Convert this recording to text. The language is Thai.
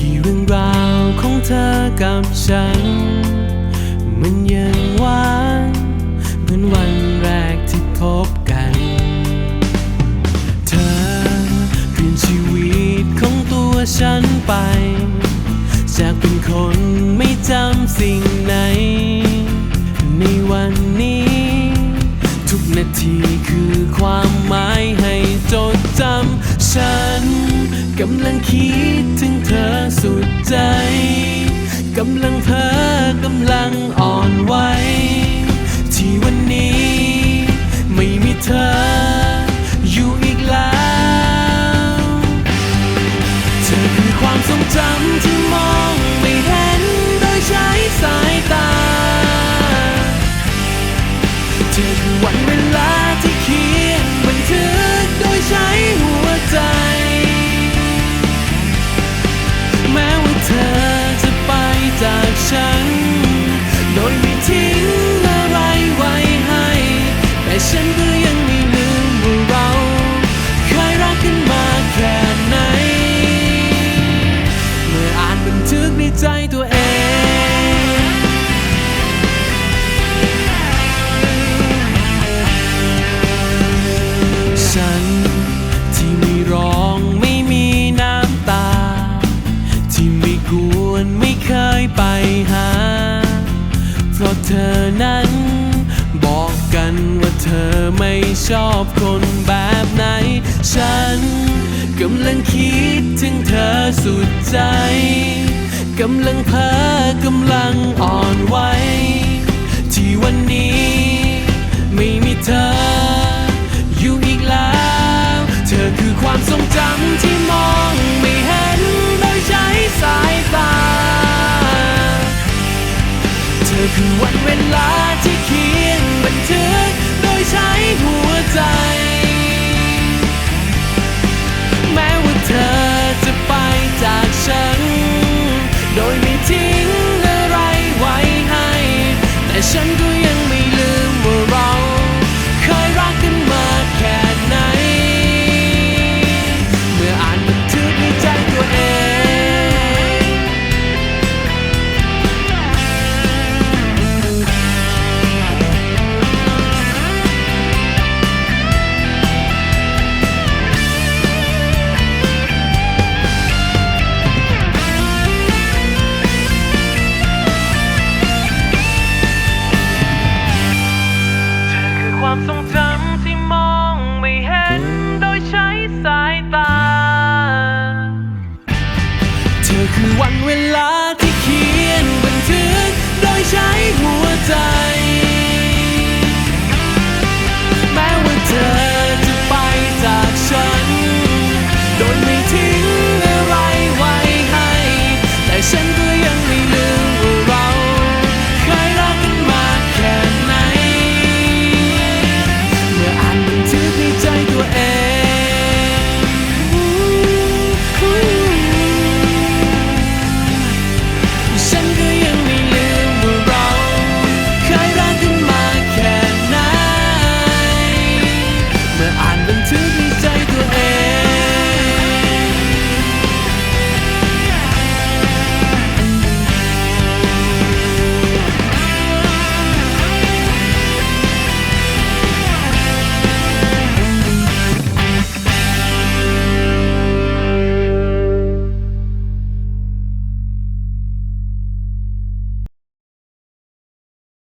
วันเปล่าของเธอกับฉัน มันยังหวานเหมือนวันแรกที่พบกัน เธอเปลี่ยนชีวิตของตัวฉันไป จากเป็นคนไม่จำสิ่งไหน ในวันนี้ ทุกนาทีคือความหมายให้จดจำฉัน กำลังคิดถึงเธอสุดใจ กำลังเพ้อกำลังอ่อนไหวที่วันนี้ ไม่มีเธอ อยู่อีกแล้ว เธอคือความทรงจำที่มองไม่เห็นโดยใช้สายตา เธอคือวันเวลา ฉันก็ยังไม่ลืมว่าเราเคยรักกันมาแค่ไหน เมื่ออ่านบันทึกในใจตัวเอง ฉันที่ไม่ร้องไม่มีน้ำตา ที่ไม่กวนไม่เคยไปหา เพราะเธอนั้น เธอไม่ชอบคนแบบไหน ฉันกำลังคิดถึงเธอสุดใจ กำลังเพ้อกำลังอ่อนไหว คือวันเวลาที่เขียนบันทึก โดยใช้หัวใจ